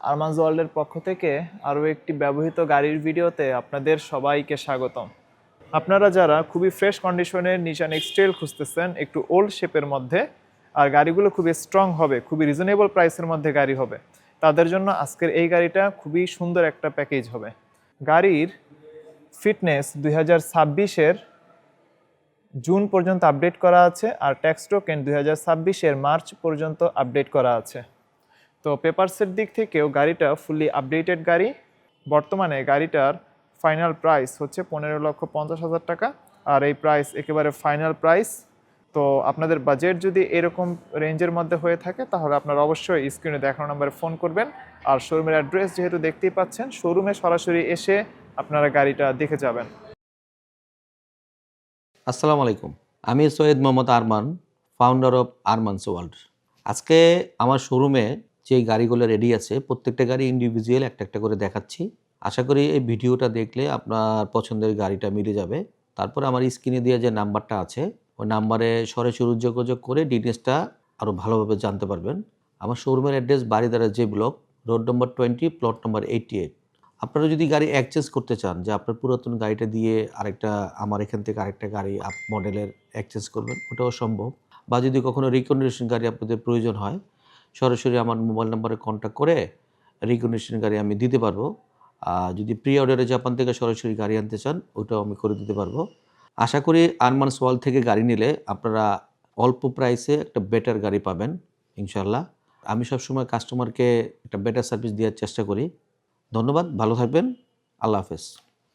আরমান্স ওয়ার্ল্ডের পক্ষ থেকে আরও একটি ব্যবহৃত গাড়ির ভিডিওতে আপনাদের সবাইকে স্বাগতম। আপনারা যারা খুবই ফ্রেশ কন্ডিশনের নিশান এক্সটেল খুঁজতেছেন, একটু ওল্ড শেপের মধ্যে, আর গাড়িগুলো খুবই স্ট্রং হবে, খুবই রিজনেবল প্রাইসের মধ্যে গাড়ি হবে, তাদের জন্য আজকের এই গাড়িটা খুবই সুন্দর একটা প্যাকেজ হবে। গাড়ির ফিটনেস দুই হাজার ছাব্বিশের জুন পর্যন্ত আপডেট করা আছে, আর ট্যাক্স টোকেন দুই হাজার ছাব্বিশের মার্চ পর্যন্ত আপডেট করা আছে। তো পেপারসের দিক থেকেও গাড়িটা ফুললি আপডেটেড গাড়ি। বর্তমানে গাড়িটার ফাইনাল প্রাইস হচ্ছে পনেরো লক্ষ পঞ্চাশ হাজার টাকা, আর এই প্রাইস একেবারে ফাইনাল প্রাইস তো আপনাদের বাজেট যদি এরকম রেঞ্জের মধ্যে হয়ে থাকে, তাহলে আপনারা অবশ্যই স্ক্রিনে দেখানো নাম্বারে ফোন করবেন। আর শোরুমের অ্যাড্রেস যেহেতু দেখতেই পাচ্ছেন শোরুমে সরাসরি এসে আপনারা গাড়িটা দেখে যাবেন। আসসালামু আলাইকুম। আমি Syed Mohammad Arman founder of Arman's world আজকে আমার শোরুমে যে গাড়িগুলো রেডি আছে, প্রত্যেকটা গাড়ি ইন্ডিভিজুয়াল একটা একটা করে দেখাচ্ছি। আশা করি এই ভিডিওটা দেখলে আপনার পছন্দের গাড়িটা মিলে যাবে। তারপর আমার স্ক্রিনে দেওয়া যে নাম্বারটা আছে, ওই নাম্বারে সরাসরি যোগাযোগ করে ডিটেলসটা আরও ভালোভাবে জানতে পারবেন। আমার শোরুমের address Baridhara J block road number twenty plot number eighty eight আপনারা যদি গাড়ি এক্সচেঞ্জ করতে চান, যে আপনার পুরাতন গাড়িটা দিয়ে আরেকটা, আমার এখান থেকে আরেকটা গাড়ি আপ মডেলের এক্সচেঞ্জ করবেন, ওটাও সম্ভব। বা যদি কখনো রিকন্ডিশন গাড়ি আপনাদের প্রয়োজন হয় সরাসরি আমার মোবাইল নাম্বারে কন্ট্যাক্ট করে রিকন্ডিশন গাড়ি আমি দিতে পারব। আর যদি প্রি অর্ডারে জাপান থেকে সরাসরি গাড়ি আনতে চান, ওটাও আমি করে দিতে পারব। আশা করি আরমানস ওয়াল থেকে গাড়ি নিলে আপনারা অল্প প্রাইসে একটা বেটার গাড়ি পাবেন ইনশাল্লাহ আমি সবসময় কাস্টমারকে একটা বেটার সার্ভিস দেওয়ার চেষ্টা করি। ধন্যবাদ, ভালো থাকবেন। আল্লাহ হাফেজ।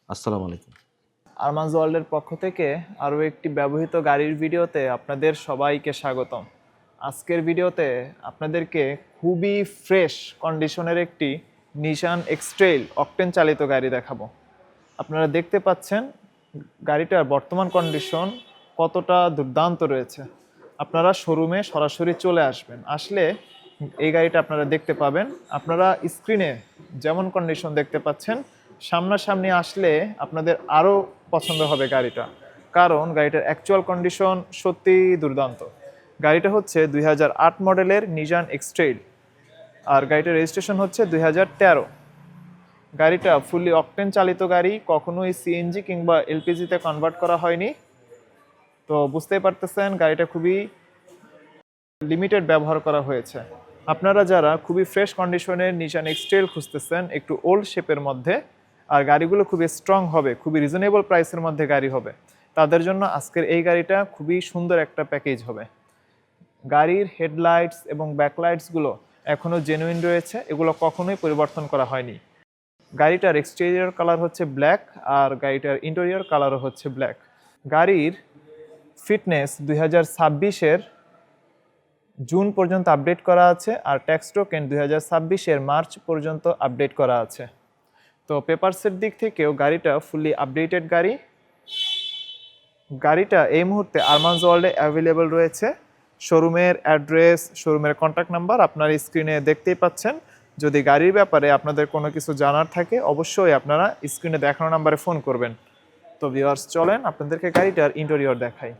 আসসালামু আলাইকুম। আরমান্স ওয়ার্ল্ডের পক্ষ থেকে আরও একটি ব্যবহৃত গাড়ির ভিডিওতে আপনাদের সবাইকে স্বাগতম। আজকের ভিডিওতে আপনাদেরকে খুবই ফ্রেশ কন্ডিশনের একটি নিশান এক্সট্রেল অকটেন চালিত গাড়ি দেখাবো। আপনারা দেখতে পাচ্ছেন গাড়িটার বর্তমান কন্ডিশন কতটা দুর্দান্ত রয়েছে। আপনারা শোরুমে সরাসরি চলে আসবেন। আসলে এই গাড়িটা আপনারা দেখতে পাবেন। আপনারা স্ক্রিনে যেমন কন্ডিশন দেখতে পাচ্ছেন, সামনাসামনি আসলে আপনাদের আরও পছন্দ হবে গাড়িটা। কারণ গাড়িটার অ্যাকচুয়াল কন্ডিশন সত্যি দুর্দান্ত। গাড়িটা হচ্ছে দুই হাজার আট মডেলের নিজান এক্সট্রেল আর গাড়িটার রেজিস্ট্রেশন হচ্ছে দুই হাজার তেরো। গাড়িটা ফুললি অকটেন চালিত গাড়ি, কখনোই সিএনজি কিংবা এলপিজিতে কনভার্ট করা হয়নি। তো বুঝতেই পারতেছেন, গাড়িটা খুবই লিমিটেড ব্যবহার করা হয়েছে। আপনারা যারা খুবই ফ্রেশ কন্ডিশনের নিশান এক্সটেল খুঁজতেছেন, একটু ওল্ড শেপের মধ্যে, আর গাড়িগুলো খুবই স্ট্রং হবে, খুবই রিজনেবল প্রাইসের মধ্যে গাড়ি হবে, তাদের জন্য আজকের এই গাড়িটা খুবই সুন্দর একটা প্যাকেজ হবে। গাড়ির হেডলাইটস এবং ব্যাকলাইটসগুলো এখনও জেনুইন রয়েছে, এগুলো কখনোই পরিবর্তন করা হয়নি। গাড়িটার এক্সটেরিয়র কালার হচ্ছে ব্ল্যাক আর গাড়িটার ইন্টেরিয়র কালারও হচ্ছে ব্ল্যাক গাড়ির ফিটনেস দুই হাজার ছাব্বিশের জুন পর্যন্ত আপডেট করা আছে আর ট্যাক্স টোকেন দুই হাজার ছাব্বিশের মার্চ পর্যন্ত আপডেট করা আছে। তো পেপারসের দিক থেকেও গাড়িটা ফুললি আপডেটেড গাড়ি। গাড়িটা এই মুহূর্তে আরমান্স ওয়ার্ল্ডে অ্যাভেলেবল রয়েছে। শোরুমের অ্যাড্রেস, শোরুমের কন্ট্যাক্ট নাম্বার আপনার স্ক্রিনে দেখতেই পাচ্ছেন। যদি গাড়ির ব্যাপারে আপনাদের কোনো কিছু জানার থাকে, অবশ্যই আপনারা স্ক্রিনে দেখানো নাম্বারে ফোন করবেন। তো ভিওয়ার্স চলেন আপনাদেরকে গাড়িটার ইন্টেরিয়র দেখাই।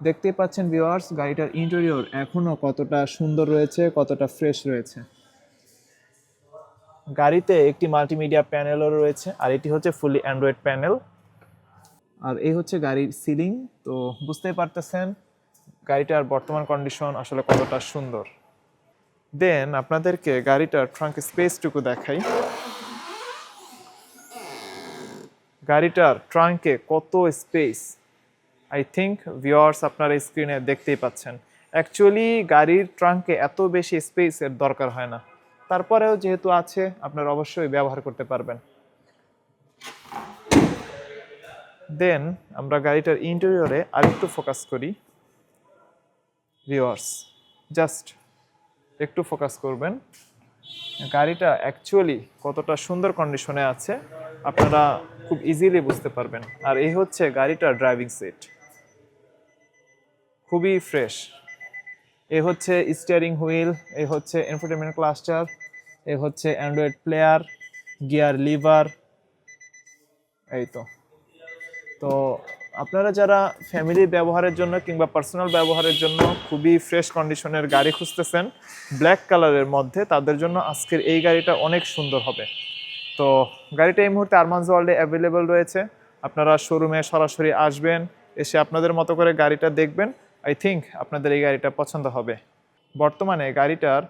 দেখতেই পাচ্ছেন ভিওয়ার্স গাড়িটার ইন্টেরিয়র এখনও কতটা সুন্দর রয়েছে, কতটা ফ্রেশ রয়েছে। গাড়িতে একটি মাল্টিমিডিয়া প্যানেলও রয়েছে, আর এটি হচ্ছে ফুলি অ্যান্ড্রয়েড প্যানেল আর এই হচ্ছে গাড়ির সিলিং তো বুঝতেই পারতেছেন গাড়িটার বর্তমান কন্ডিশন আসলে কতটা সুন্দর। দেন আপনাদেরকে গাড়িটার ট্রাঙ্ক স্পেসটুকু দেখাই। গাড়িটার ট্রাঙ্কে কত স্পেস আই থিঙ্ক ভিওয়ার্স আপনারা স্ক্রিনে দেখতেই পাচ্ছেন। অ্যাকচুয়ালি গাড়ির ট্রাঙ্কে এত বেশি স্পেসের দরকার হয় না। তারপরেও যেহেতু আছে, আপনারা অবশ্যই ব্যবহার করতে পারবেন। দেন আমরা গাড়িটার ইন্টেরিয়রে আরেকটু ফোকাস করি। ভিওয়ার্স জাস্ট একটু ফোকাস করবেন। গাড়িটা অ্যাকচুয়ালি কতটা সুন্দর কন্ডিশনে আছে, আপনারা খুব ইজিলি বুঝতে পারবেন। আর এই হচ্ছে গাড়িটার ড্রাইভিং সিট খুবই ফ্রেশ এ হচ্ছে স্টিয়ারিং হুইল এ হচ্ছে এনফোটেনমেন্ট ক্লাস্টার এ হচ্ছে অ্যান্ড্রয়েড প্লেয়ার গিয়ার লিভার এই তো। তো আপনারা যারা ফ্যামিলি ব্যবহারের জন্য কিংবা পার্সোনাল ব্যবহারের জন্য খুবই ফ্রেশ কন্ডিশনের গাড়ি খুঁজতেছেন ব্ল্যাক কালারের মধ্যে, তাদের জন্য আজকের এই গাড়িটা অনেক সুন্দর হবে। তো গাড়িটা এই মুহূর্তে আরমানস ওয়ার্ল্ডে অ্যাভেলেবেল রয়েছে। আপনারা শোরুমে সরাসরি আসবেন, এসে আপনাদের মতো করে গাড়িটা দেখবেন। আই থিঙ্ক আপনাদের এই গাড়িটা পছন্দ হবে। বর্তমানে গাড়িটার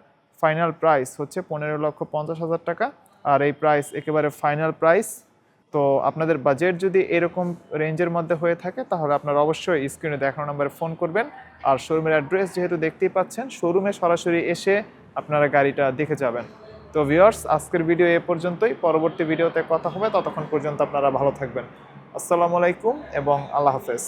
ফাইনাল প্রাইস হচ্ছে পনেরো লক্ষ পঞ্চাশ হাজার টাকা, আর এই প্রাইস একেবারে ফাইনাল প্রাইস তো আপনাদের বাজেট যদি এরকম রেঞ্জের মধ্যে হয়ে থাকে, তাহলে আপনারা অবশ্যই স্ক্রিনে দেখানো নাম্বারে ফোন করবেন। আর শোরুমের অ্যাড্রেস যেহেতু দেখতেই পাচ্ছেন শোরুমে সরাসরি এসে আপনারা গাড়িটা দেখে যাবেন। তো ভিওর্স আজকের ভিডিও এ পর্যন্তই। পরবর্তী ভিডিওতে কথা হবে। ততক্ষণ পর্যন্ত আপনারা ভালো থাকবেন। আসসালামু আলাইকুম এবং আল্লাহ হাফেজ।